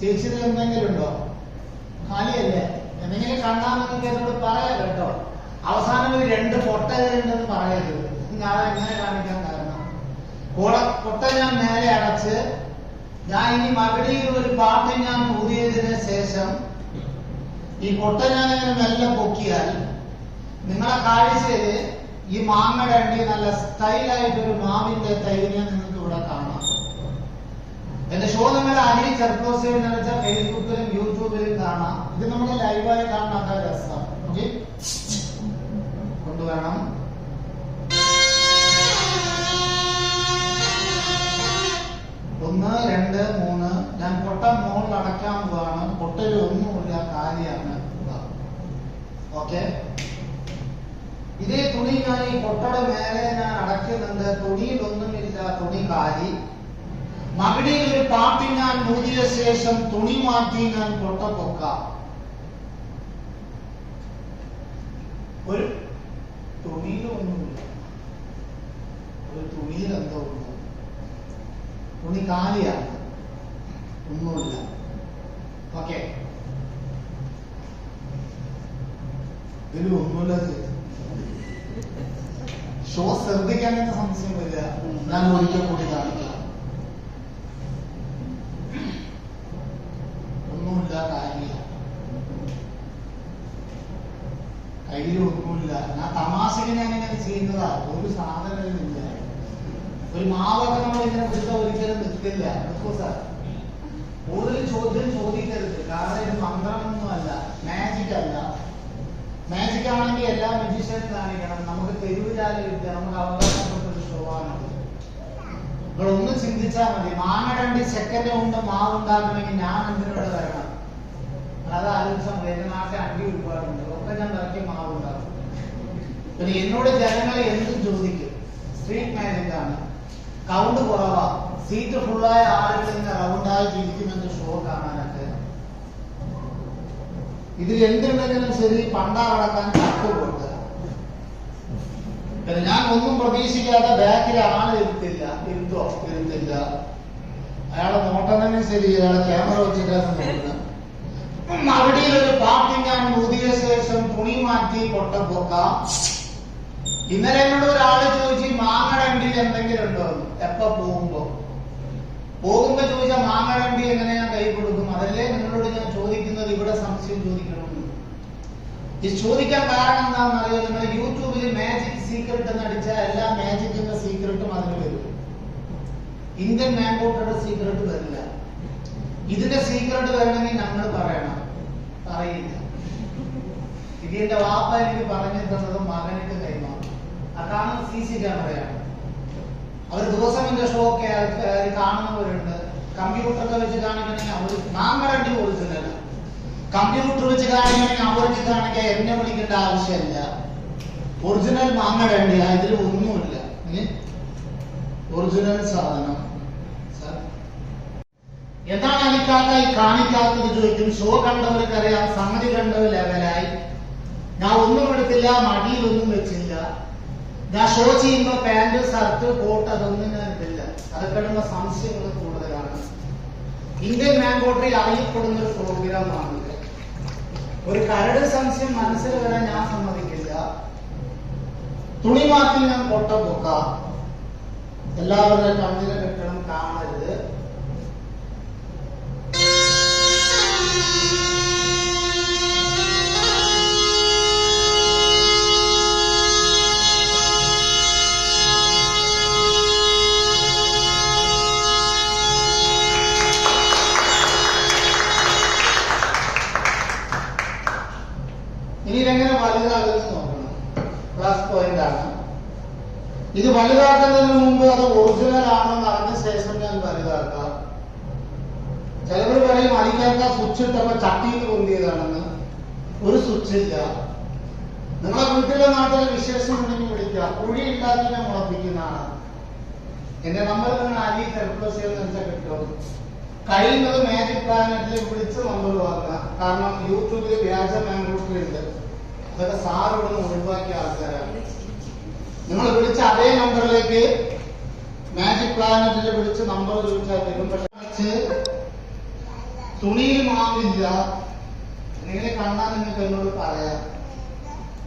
ചേച്ചിന് എന്തെങ്കിലും ഉണ്ടോ? ഖാലിയല്ലേ? എന്തെങ്കിലും കണ്ടാന്നൊക്കെ എന്നോട് പറയാം കേട്ടോ. അവസാനം ഒരു രണ്ട് പൊട്ടകരുണ്ടെന്ന് പറയരുത്. ഞാൻ എങ്ങനെ കാണിക്കാൻ കാരണം? കൂടെ പൊട്ട ഞാൻ നേരെ അടച്ച് ഞാൻ ഇനി മകടിയിൽ ഒരു പാട്ട് ഞാൻ ഊതിയതിന് ശേഷം ഈ പൊട്ട ഞാൻ മെല്ലെ പൊക്കിയാൽ നിങ്ങളെ കാഴ്ചയിൽ ഈ മാങ്ങയുടെ അണ്ടി നല്ല സ്റ്റൈലായിട്ടൊരു മാവിന്റെ തൈര് നിങ്ങൾക്ക് ഇവിടെ കാണാം. എന്റെ ഷോ നിങ്ങൾ അനിൽ ചെറുപ്പോസയിൽ നിറച്ച ഫേസ്ബുക്കിലും യൂട്യൂബിലും കാണാം. ഇത് നമ്മൾ ലൈവായി കാണാത്ത രസം. ഓക്കെ കൊണ്ടുവരണം. ഒന്ന് രണ്ട് മൂന്ന്. ഞാൻ പൊട്ട മോളിൽ അടക്കാൻ പോവാണ്. പൊട്ടൽ ഒന്നുമില്ല കാര്യമാണ് ഓക്കെ ഇതേ തുണി ഞാൻ ഈ പൊട്ടയുടെ മേലെ ഞാൻ അടയ്ക്കുന്നുണ്ട്. തുണിയിലൊന്നുമില്ല തുണി കാലി. മകടിയിൽ ഒരു പാട്ടി ഞാൻ മൂടിയ ശേഷം തുണി മാറ്റി ഞാൻ പൊട്ട പൊക്കാം. ഒരു തുണിയിലൊന്നുമില്ല ഒരു തുണിയിൽ എന്തോ ഉണ്ട്. തുണി കാലിയാണ്. ഒന്നുമില്ല. ഓക്കെ. ഇതിൽ ഒന്നുമില്ല ഷോ സംശയം വരിക? ഞാൻ ഒരിക്കൽ കൂടി കാണിക്കാം ഒന്നുമില്ല കാര്യമില്ല കയ്യിൽ ഒന്നുമില്ല ഞാൻ തമാശക്ക് ഞാൻ ഇങ്ങനെ ചെയ്യുന്നതാ. ഒരു സാധനമില്ല ഒരു മാവൊക്കെ നമ്മൾ ഇങ്ങനെ പിടിച്ച ഒരിക്കലും നിൽക്കില്ല കൂടുതൽ ചോദ്യം ചോദിക്കരുത്. കാരണം ഇത് മന്ത്രമൊന്നും അല്ല. മാജിക് അല്ല. മാജിക് ആണെങ്കിൽ എല്ലാ മെജീഷ്യൻസ് കാണിക്കണം. നമുക്ക് തെരുവിലാല കിട്ടുക നമുക്ക് അവകാശപ്പെട്ടൊരു ഷോ ആണത് നിങ്ങൾ ഒന്ന് ചിന്തിച്ചാൽ മതി. മാങ്ങ രണ്ട് സെക്കൻഡ് കൊണ്ട് മാവ് ഉണ്ടാക്കണമെങ്കിൽ ഞാൻ എന്തിനോട് വരണം? മതി എന്റെ നാട്ടിൽ അടി ഒരുപാടുണ്ട് ഒക്കെ ഞാൻ നിറക്കി മാറുണ്ടാകും എന്നോട് ജനങ്ങൾ എന്തും ചോദിക്കും. സ്ട്രീറ്റ് ആണ് കൗണ്ട് കുറവാ. സീറ്റ് ഫുള്ളായ ആളുകൾ ഇങ്ങനെ റൗണ്ടായി ഇരിക്കുമെന്ന് ഷോ കാണാനൊക്കെ. ഇതിൽ എന്തുണ്ടെങ്കിലും ശരി പണ്ടാറടക്കാൻ ചട്ടുകൊണ്ട് പിന്നെ ഞാൻ ഒന്നും പ്രതീക്ഷിക്കാതെ ബാക്കിൽ ആണ് ഇരുത്തില്ല. ഇരുത്തോ? ഇരുത്തില്ല. അയാളെ നോട്ടം തന്നെ ശരി അയാളെ ക്യാമറ വെച്ചിട്ടാണ് നോക്കുന്നത് മറുപടിയിൽ ഒരു പാർട്ടി ഞാൻ ഊതിയ ശേഷം തുണി മാറ്റി പൊട്ട പൊക്കാം ഇന്നലെ എന്നോട് ഒരാൾ ചോദിച്ചു മാങ്ങടണ്ടി എന്തെങ്കിലും ഉണ്ടോ. എപ്പ പോകുമ്പോ. പോകുമ്പോ ചോദിച്ച മാങ്ങടണ്ടി എങ്ങനെ ഞാൻ കൈ കൊടുക്കും? അതല്ലേ നിങ്ങളോട് ഞാൻ ചോദിക്കുന്നത് ഇവിടെ സംശയം ചോദിക്കണമെന്ന്. ഈ ചോദിക്കാൻ കാരണം എന്താണെന്ന് അറിയോ? നിങ്ങൾ യൂട്യൂബിൽ മാജിക് സീക്രട്ട് എന്ന് അടിച്ചാൽ എല്ലാ മാജിക്കിന്റെ സീക്രട്ടും അതിന് വരും. ഇന്ത്യൻ മാങ്കോട്ടയുടെ സീക്രട്ട് വരില്ല. ഇതിന്റെ സീക്രട്ട് വരണമെങ്കിൽ നമ്മൾ പറയണം. പറയില്ല ഇതിന്റെ വാപ്പ എനിക്ക് പറഞ്ഞു തന്നത് മകനിട്ട് കൈമാറും. അതാണ് സി സി ക്യാമറയാണ്. അവർ ദിവസം എന്റെ ഷോ ഒക്കെ കാണുന്നവരുണ്ട്. കമ്പ്യൂട്ടറൊക്കെ വെച്ച് കാണിക്കണമെങ്കിൽ അവർ മാങ്ങടണ്ടി കൊടുക്കുന്നില്ല കമ്പ്യൂട്ടർ വെച്ച് കാണിക്കണമെങ്കിൽ അവർക്ക് കാണിക്കാൻ എന്നെ വിളിക്കേണ്ട ആവശ്യമില്ല. ഒറിജിനൽ മാങ്ങടണ്ടി ഇതിൽ ഒന്നുമില്ല. ഒറിജിനൽ സാധനം. എന്താണ് എനിക്കാത്ത ഈ കാണിക്കാത്തത് ചോദിക്കും. ഷോ കണ്ടവർക്കറിയാം സംഗതി കണ്ടവർ ലെവലായി. ഞാൻ ഒന്നും എടുത്തില്ല മടിയിലൊന്നും വെച്ചില്ല. ഞാൻ ഷോ ചെയ്യുമ്പോ പാന്റ് ഷർട്ട് കോട്ട് അതൊന്നും ഞാൻ ഇട്ടില്ല അതൊക്കെ സംശയങ്ങൾ കൂടുതലാണ്. ഇന്ത്യൻ മാങ്കോട്ടറിൽ അറിയപ്പെടുന്ന ഒരു പ്രോഗ്രാം ആണ് ഒരു കരട് സംശയം മനസ്സിൽ വരാൻ ഞാൻ സമ്മതിക്കില്ല. തുണി മാറ്റി ഞാൻ പൊട്ട പൊക്ക. എല്ലാവരുടെ കണ്ണിലെ കെട്ടണം കാണരുത്. ഇനി ഇതെങ്ങനെ വലുതാകുമെന്ന് നോക്കണം. പ്ലസ് പോയിന്റ് ആണ്. ഇത് വലുതാക്കുന്നതിന് മുമ്പ് അത് ഒറിജിനൽ ആണോ എന്ന് അറിഞ്ഞ ശേഷം ഞാൻ വലുതാക്കാം. ചിലവർ പറയും അടിക്കാത്ത സ്വിച്ച് ഇട്ടപ്പോ ചട്ടിയിൽ പൊന്തിയതാണെന്ന്. ഒരു സ്വിച്ച് ഇല്ല. നിങ്ങളെ വീട്ടിലെ നാട്ടിലെ വിശേഷം ഉണ്ടെങ്കിൽ വിളിക്കുക. കുഴി ഉണ്ടാക്കി ഞാൻ മുളപ്പിക്കുന്നതാണ്. എന്റെ നമ്പർ നിങ്ങൾ അരി സർപ്ലസ് എന്ന് വെച്ചാൽ കിട്ടും. കഴിയുന്നത് മാജിക് പ്ലാനറ്റിൽ വിളിച്ച് നമ്പർ വാങ്ങുക. കാരണം യൂട്യൂബിൽ വ്യാജ മാംഗ്ലൂട്ടറി ഉണ്ട്. അതൊക്കെ ഇവിടെ ഒഴിവാക്കിയ ആൾക്കാരാണ്. നിങ്ങൾ വിളിച്ച അതേ നമ്പറിലേക്ക് മാജിക് പ്ലാനറ്റിൽ വിളിച്ച് നമ്പർ ചോദിച്ചാൽ തരും പക്ഷെ തുണിയിൽ മാവില്ല. നിങ്ങളെ കണ്ടാൽ നിങ്ങൾക്ക് എന്നോട് പറയാം.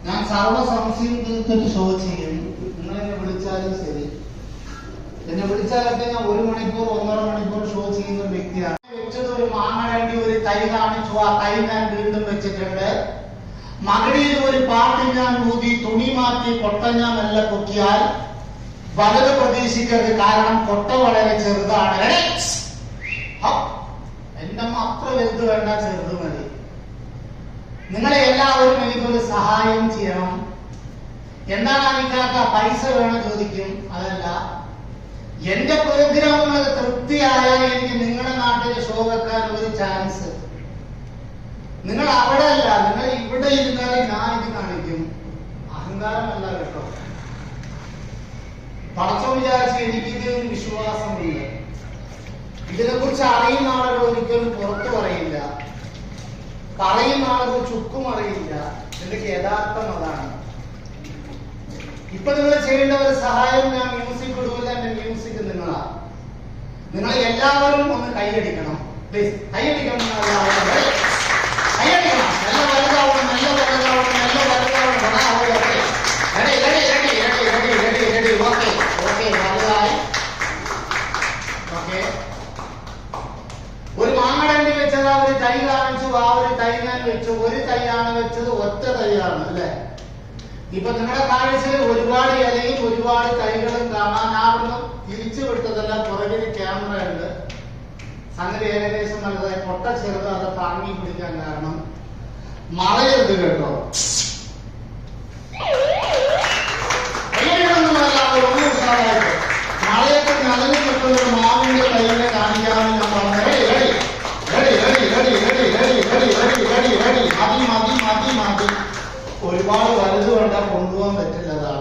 ഞാൻ സർവ സംശയം നിങ്ങൾക്കൊരു ഷോ ചെയ്യും. നിങ്ങൾ എന്നെ വിളിച്ചാലും ശരി. എന്നെ വിളിച്ചാലൊക്കെ ഞാൻ ഒരു മണിക്കൂർ ഒന്നര മണിക്കൂർ ഷോ ചെയ്യുന്ന വ്യക്തിയാണ്. വെച്ചത് ഒരു മാങ്ങഴണ്ടി ഒരു തൈ കാണിച്ചു. ആ തൈ ഞാൻ വീണ്ടും വെച്ചിട്ടുണ്ട്. മകടിയിൽ ഒരു പാട്ട് ഞാൻ ഊതി തുണി മാറ്റി കൊട്ട ഞാൻ മെല്ലെ പൊക്കിയാൽ വലത് പ്രതീക്ഷിക്കരുത്. കാരണം കൊട്ട വളരെ ചെറുതാണ് എടേ, ഹ, എന്റെ അമ്മ അത്ര വലുത് വേണ്ട ചെറുത് മതി. നിങ്ങളെ എല്ലാവരും എനിക്കൊരു സഹായം ചെയ്യണം. എന്താണ് അനിക്കാക്ക പൈസ വേണം ചോദിക്കും? അതല്ല. എന്റെ പ്രോഗ്രാമുകൾ തൃപ്തിയായാൽ എനിക്ക് നിങ്ങളുടെ നാട്ടിൽ ഷോ വെക്കാൻ ഒരു ചാൻസ് നിങ്ങൾ അവിടെ അല്ല നിങ്ങൾ ഇവിടെ ഇരുന്നാൽ ഞാൻ ഇത് കാണിക്കും. അഹങ്കാരമല്ല കേട്ടോ. പടച്ചോ വിചാരിച്ച് എനിക്കിത് വിശ്വാസമില്ല ഇതിനെ കുറിച്ച് അറിയുന്ന ആളുകൾ ഒരിക്കലും പുറത്തു പറയില്ല. പറയുന്ന ആൾക്ക് ചുക്കും അറിയില്ല. ഇതിന്റെ യഥാർത്ഥം അതാണ്. ഇപ്പൊ നിങ്ങൾ ചെയ്യേണ്ട ഒരു സഹായം ഞാൻ മ്യൂസിക് ഇടൂല എന്റെ മ്യൂസിക് നിങ്ങളാ. നിങ്ങൾ എല്ലാവരും ഒന്ന് കൈയടിക്കണം. കൈയടിക്കണം? കൈയടിക്കണം. നല്ല വലുതാവണം നല്ല ഒറ്റ തൈയാണ് അല്ലെ? ഇപ്പൊ നിങ്ങളുടെ കാഴ്ചയിൽ ഒരുപാട് ഇലയും ഒരുപാട് തൈകളും കാണാൻ ആവുന്നു തിരിച്ചു വിട്ടതല്ല പുറകിൽ ക്യാമറ ഉണ്ട്. സംഗതി ഏകദേശം നല്ലതായി പൊട്ട ചെറുത് അത് താങ്ങി പിടിക്കാൻ കാരണം മഴയെടുത്ത് കേട്ടോ. ഒരുപാട് വലുത് കണ്ടാൽ കൊണ്ടുപോകാൻ പറ്റില്ലതാണ്